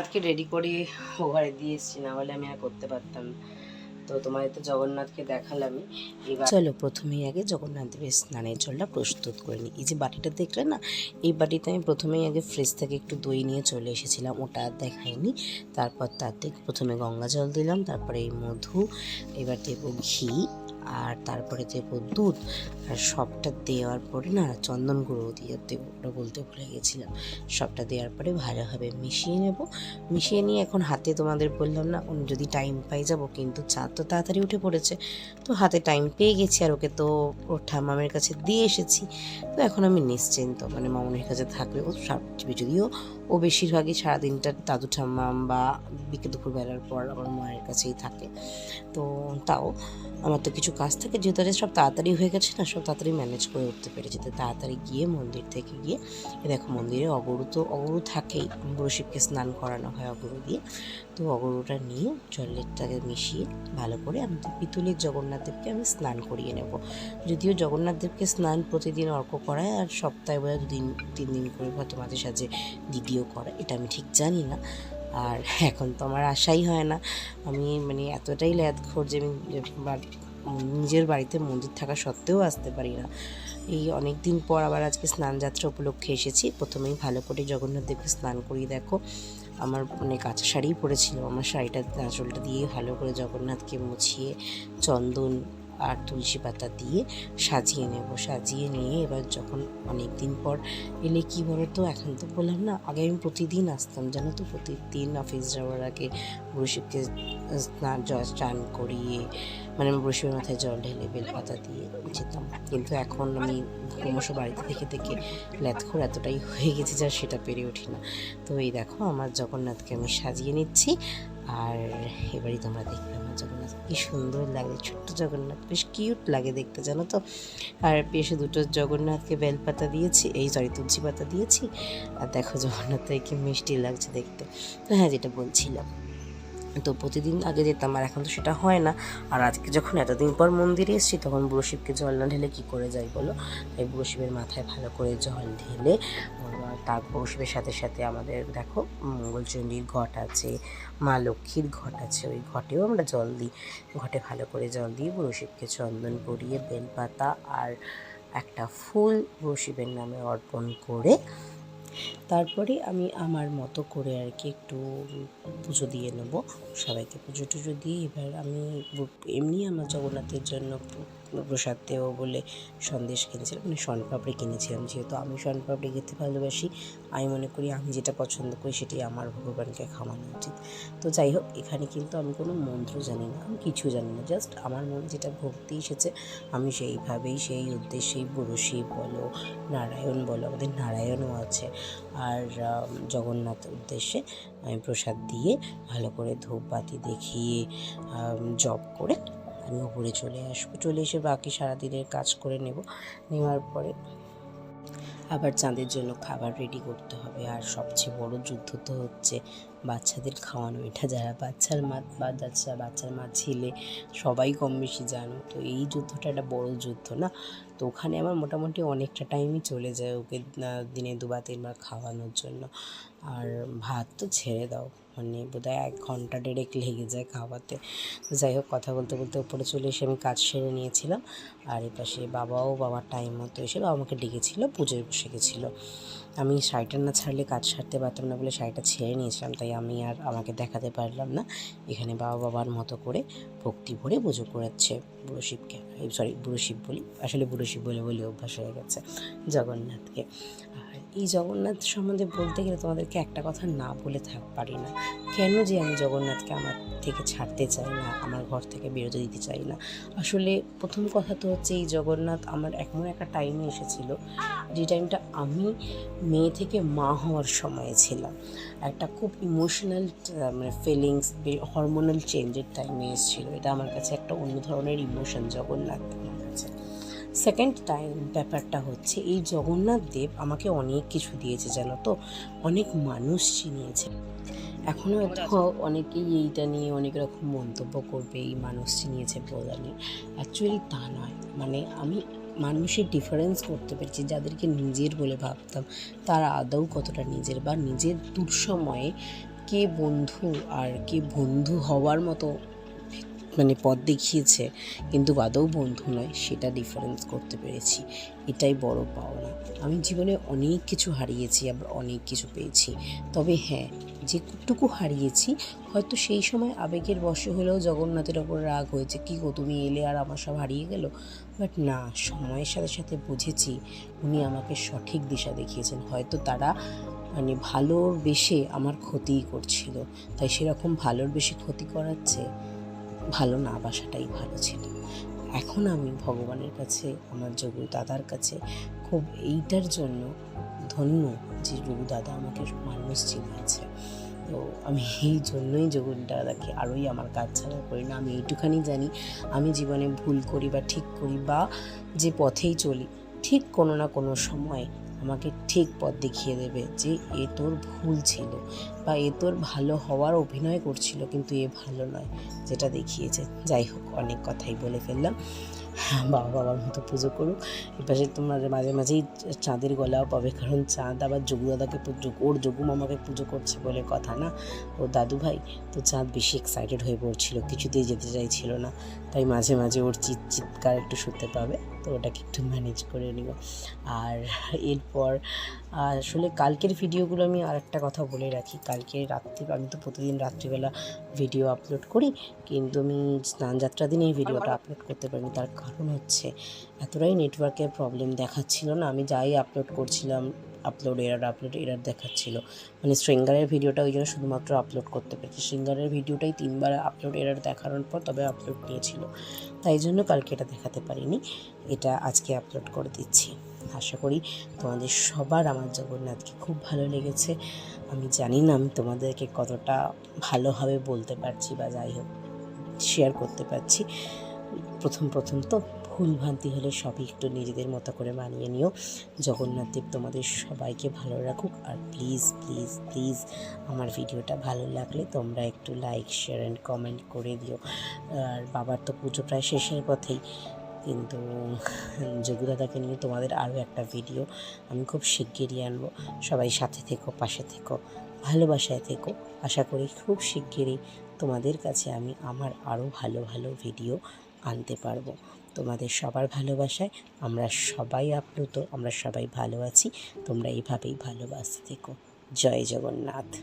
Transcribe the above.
আজকে রেডি করে ও ঘরে দিয়ে এসছি না হলে আমি আর করতে পারতাম তো তোমাদের তো জগন্নাথকে দেখালামই। এবার চলো, প্রথমেই আগে জগন্নাথ দেবের স্নানের জলটা প্রস্তুত করে নিই। এই যে বাটিটা দেখলে না, এই বাটিতে আমি প্রথমেই আগে ফ্রিজ থেকে একটু দই নিয়ে চলে এসেছিলাম, ওটা আর দেখাইনি। তারপর তাতে প্রথমে গঙ্গা জল দিলাম, তারপরে এই মধু, এবার দেবো ঘি। আর তারপরে দেবো দুধ, আর সবটা দেওয়ার পরে না চন্দন গুঁড়ো দিয়ে দেবো ওটা বলতে ভুলে গেছিলাম। সবটা দেওয়ার পরে ভালোভাবে মিশিয়ে নেব। মিশিয়ে নিয়ে এখন হাতে তোমাদের বললাম না যদি টাইম পাই যাব, কিন্তু চাঁদ তো তাড়াতাড়ি উঠে পড়েছে। তো হাতে টাইম পেয়ে গেছি আর ওকে তো ওর ঠাম্মামের কাছে দিয়ে এসেছি। তো এখন আমি নিশ্চিন্ত মানে মামনের কাছে থাকবে ও সব- যদিও ও বেশিরভাগই সারাদিনটা দাদু ঠাম্মাম বা বিকেল দুপুরবেলার পর আমার মায়ের কাছেই থাকে। তো তাও আমার তো কিছু কাজ থেকে যেহেতু সব তাড়াতাড়ি হয়ে গেছে না, সব তাড়াতাড়ি ম্যানেজ করে উঠতে পেরেছি। তো তাড়াতাড়ি গিয়ে মন্দির থেকে গিয়ে দেখো মন্দিরে অগরু তো, অগরু থাকেই। বুড়ো শিবকে স্নান করানো হয় অগরু দিয়ে। তো অগরুটা নিয়ে জলেরটাকে মিশিয়ে ভালো করে আমি তো পিতলের জগন্নাথ দেবকে আমি স্নান করিয়ে নেব। যদিও জগন্নাথ দেবকে স্নান প্রতিদিন অর্ক করায় আর সপ্তাহে বোধহয় দুদিন, তিন দিন করে হয়তো মাঝে সাঝে দিদিও করে, এটা আমি ঠিক জানি না। আর এখন তো আমার আশাই হয় না। আমি মানে এতটাই ল্যাদ খোর যে আমি নিজের বাড়িতে মন্দির থাকা সত্ত্বেও আসতে পারি না। এই অনেক দিন পর আবার আজকে স্নান যাত্রা উপলক্ষে এসেছি। প্রথমেই ভালো করে জগন্নাথ দেবকে স্নান করিয়ে দেখো। আমার মানে কাঁচা শাড়িই পরেছিল। আমার শাড়িটা, আঁচলটা দিয়ে ভালো করে জগন্নাথকে মুছিয়ে চন্দন আর তুলসী পাতা দিয়ে সাজিয়ে নেব, সাজিয়ে নিয়ে এবার যখন অনেক দিন পর এলে কি বলো তো এখন তো বললাম না, আগে আমি প্রতিদিন আসতাম, জানো তো, প্রতিদিন অফিস যাওয়ার আগে বুড়োশিবকে স্নান জ- স্নান করিয়ে মানে বুড়োশিবের মাথায় জল ঢেলে বেলপাতা দিয়ে যেতাম। কিন্তু এখন আমি ক্রমশ বাড়িতে থেকে থেকে ল্যাথখোর এতটাই হয়ে গেছে যা সেটা পেরে উঠি না। তো এই দেখো, আমার জগন্নাথকে আমি সাজিয়ে নিচ্ছি, আর এবারই তোমরা দেখবে। জগন্নাথ। কি সুন্দর লাগে, ছোট্ট জগন্নাথ, বেশ কিউট লাগে দেখতে, জানো তো? আর পেশে দুটো জগন্নাথকে বেলপাতা দিয়েছি, এই সরি তুলসী পাতা দিয়েছি। আর দেখো জগন্নাথ কি মিষ্টি লাগছে দেখতে। হ্যাঁ যেটা বলছিলাম। তো প্রতিদিন আগে যেতাম, আর এখন তো সেটা হয় না। আর আজকে যখন এতদিন পর মন্দিরে এসেছি, তখন বুড়ো শিবকে জল না ঢেলে কী করে যাই বলো? তাই বুড়ো শিবের মাথায় ভালো করে জল ঢেলে তার বুড়ো শিবের সাথে সাথে আমাদের দেখো মঙ্গলচণ্ডীর ঘট আছে, মা লক্ষ্মীর ঘট আছে, ওই ঘটেও আমরা জল দিই। ঘটে ভালো করে জল দিয়ে বুড়ো শিবকে চন্দন পরিয়ে বেলপাতা আর একটা ফুল বুড়ো শিবের নামে অর্পণ করে তারপরে আমি আমার মতো করে আর কি একটু পুজো দিয়ে নেব, সবাইকে পুজো টুজো দিয়ে। এবার আমি এমনি আমার জগন্নাথের জন্য প্রসাদ দেবো বলে সন্দেশ কিনেছিলাম মানে শনপাপড়ি কিনেছিলাম, যেহেতু আমি শনপাপড়ি খেতে ভালোবাসি। আমি মনে করি আমি যেটা পছন্দ করি সেটাই আমার ভগবানকে খাওয়ানো উচিত। তো যাই হোক, এখানে কিন্তু আমি কোনো মন্ত্র জানি না, আমি কিছু জানি না জাস্ট আমার মনে যেটা ভক্তি এসেছে, আমি সেইভাবেই, সেই উদ্দেশ্যেই বুড়ো শিব বলো, নারায়ণ বলো, আমাদের নারায়ণও আছে। আর জগন্নাথ উদ্দেশ্যে আমি প্রসাদ দিয়ে ভালো করে ধূপবাতি দেখিয়ে জপ করে আমি উপরে চলে আসব। চলে এসে বাকি সারাদিনের কাজ করে নেব। নেওয়ার পরে আবার চাঁদের জন্য খাবার রেডি করতে হবে। আর সবচেয়ে বড় যুদ্ধ তো হচ্ছে বাচ্চাদের খাওয়ানো। এটা যারা বাচ্চার মা বা বাচ্চা, বাচ্চার মা, ছেলে, সবাই কম বেশি জানো। তো এই যুদ্ধটা একটা বড় যুদ্ধ না? তো ওখানে আমার মোটামুটি অনেকটা টাইমই চলে যায় ওকে দিনে দুবার তিনবার খাওয়ানোর জন্য। আর ভাত তো ছেড়ে দাও। মানে বোধহয় এক ঘণ্টা দেড়েক লেগে যায় খাওয়াতে। যাই হোক, কথা বলতে বলতে উপরে চলে এসে আমি কাজ সেরে নিয়েছিলাম। আর এপাশে বাবাও বাবার টাইম মতো এসে বাবা আমাকে ডেকেছিল, পুজোয় বসে গেছিল। আমি শাড়িটা না ছাড়লে কাজ সারতে পারতাম না বলে শাড়িটা ছেড়ে নিয়েছিলাম, তাই আমি আর আমাকে দেখাতে পারলাম না। এখানে বাবা বাবার মতো করে ভক্তি ভরে পুজো করাচ্ছে বুড়ো শিবকে সরি বুড়ো শিব বলি, আসলে বুড়ো শিব বলে বলে অভ্যাস হয়ে গেছে জগন্নাথকে। আর এই জগন্নাথ সম্বন্ধে বলতে গেলে তোমাদেরকে একটা কথা না বলে থাক পারি না। কেন যে আমি জগন্নাথকে আমার থেকে ছাড়তে চাই না, আমার ঘর থেকে বেরোতে দিতে চাই না। আসলে প্রথম কথা তো হচ্ছে এই জগন্নাথ আমার এমন একটা টাইমে এসেছিল, যে টাইমটা আমি মেয়ে থেকে মা হওয়ার সময়ে ছিলাম। একটা খুব ইমোশনাল মানে ফিলিংস হরমোনাল চেঞ্জের টাইমে এসেছিল। এটা আমার কাছে একটা অন্য ধরনের ইমোশন জগন্নাথ আমার কাছে। সেকেন্ড টাইম ব্যাপারটা হচ্ছে, এই জগন্নাথ দেব আমাকে অনেক কিছু দিয়েছে জানো তো? অনেক মানুষ চিনিয়েছে। এখনও এখন অনেকেই এইটা নিয়ে অনেক রকম মন্তব্য করবে, এই মানুষ চিনিয়েছে নিয়ে। অ্যাকচুয়ালি তা নয়। মানে আমি মানুষের ডিফারেন্স করতে পেরেছি, যাদেরকে নিজের বলে ভাবতাম, তারা আদৌ কতটা নিজের বা নিজের দুঃসময়ে কে বন্ধু আর কে বন্ধু হওয়ার মতো মানে পথ দেখিয়েছে, কিন্তু আদৌ বন্ধু নয়, সেটা ডিফারেন্স করতে পেরেছি। এটাই বড় পাওনা। আমি জীবনে অনেক কিছু হারিয়েছি, আবার অনেক কিছু পেয়েছি। তবে হ্যাঁ যেটুকু হারিয়েছি, হয়তো সেই সময় আবেগের বশে হলেও জগন্নাথের ওপর রাগ হয়েছে, কী গো, তুমি এলে আর আমার সব হারিয়ে গেল? বাট না, সময়ের সাথে সাথে বুঝেছি, উনি আমাকে সঠিক দিশা দেখিয়েছেন। হয়তো তারা মানে ভালোর বেশে আমার ক্ষতিই করছিল। তাই সেরকম ভালোর বেশি ক্ষতি করাচ্ছে ভালো না বাসাটাই ভালো ছিল। এখন আমি ভগবানের কাছে, আমার যোগু দাদার কাছে খুব এইটার জন্য ধন্য যে যোগু দাদা আমাকে মানুষ চিনিয়েছে। তো আমি এই জন্যই যোগু দাদাকে আরোই আমার কাজ ছাড়া করি না আমি এইটুখানি জানি। আমি জীবনে ভুল করি বা ঠিক করি বা যে পথেই চলি, ঠিক কোনো না কোনো সময় আমাকে ঠিক পথ দেখিয়ে দেবে যে এ তোর ভুল ছিল বা এ তোর ভালো হওয়ার অভিনয় করছিল, কিন্তু এ ভালো নয়, যেটা দেখিয়েছে। যাই হোক, অনেক কথাই বলে ফেললাম। হ্যাঁ বাবা বাবার মতো পুজো করুক। এপাশে তোমার মাঝে মাঝেই চাঁদের গলাও পাবে, কারণ চাঁদ আবার দাদাকে ওর যোগু মামাকে পুজো করছে বলে কথা না? ও দাদু ভাই, তো চাঁদ বেশি এক্সাইটেড হয়ে পড়ছিল, কিছুতেই যেতে চাইছিল না। তাই মাঝে মাঝে ওর চিৎ চিৎকার একটু শুনতে পাবে। তো ওটাকে একটু ম্যানেজ করে নিব। আর এরপর, আসলে কালকের ভিডিওগুলো আমি আর একটা কথা বলে রাখি। কালকে রাত্রি, আমি তো প্রতিদিন রাত্রিবেলা ভিডিও আপলোড করি, কিন্তু আমি স্নান যাত্রা দিন এই ভিডিওটা আপলোড করতে পারিনি। তার কারণ হচ্ছে, এতটাই নেটওয়ার্কের প্রবলেম দেখাচ্ছিল না। আমি যাই আপলোড করছিলাম আপলোড এরার আপলোড এরার দেখাচ্ছিল। মানে শৃঙ্গারের ভিডিওটা ওই জন্য শুধুমাত্র আপলোড করতে পেরেছি। শৃঙ্গারের ভিডিওটাই তিনবার আপলোড এরার দেখানোর পর তবে আপলোড নিয়েছিল। তাই জন্য কালকে এটা দেখাতে পারিনি। এটা আজকে আপলোড করে দিচ্ছি। আশা করি তোমাদের সবার, আমার জগন্নাথকে খুব ভালো লেগেছে। আমি জানি না আমি তোমাদেরকে কতটা ভালোভাবে বলতে পারছি বা যাই হোক শেয়ার করতে পারছি। প্রথম প্রথম তো ভুল ভ্রান্তি হলে সবই একটু নিজেদের মতো করে মানিয়ে নিও। জগন্নাথ দেব তোমাদের সবাইকে ভালো রাখুক। আর প্লিজ প্লিজ প্লিজ আমার ভিডিওটা ভালো লাগলে তোমরা একটু লাইক শেয়ার অ্যান্ড কমেন্ট করে দিও। আর বাবার তো পুজো প্রায় শেষের পথেই। কিন্তু যোগুদাদাকে নিয়ে তোমাদের আরও একটা ভিডিও আমি খুব শিগগিরই আনব। সবাই সাথে থেকো, পাশে থেকো, ভালোবাসায় থেকো। আশা করি খুব শিগগিরই তোমাদের কাছে আমি আমার আরও ভালো ভালো ভিডিও আনতে পারব। তোমাদের সবার ভালোবাসায়। আমরা সবাই আপ্লুত, আমরা সবাই ভালো আছি। তোমরা এইভাবেই ভালোবাসতে থেকো। জয় জগন্নাথ।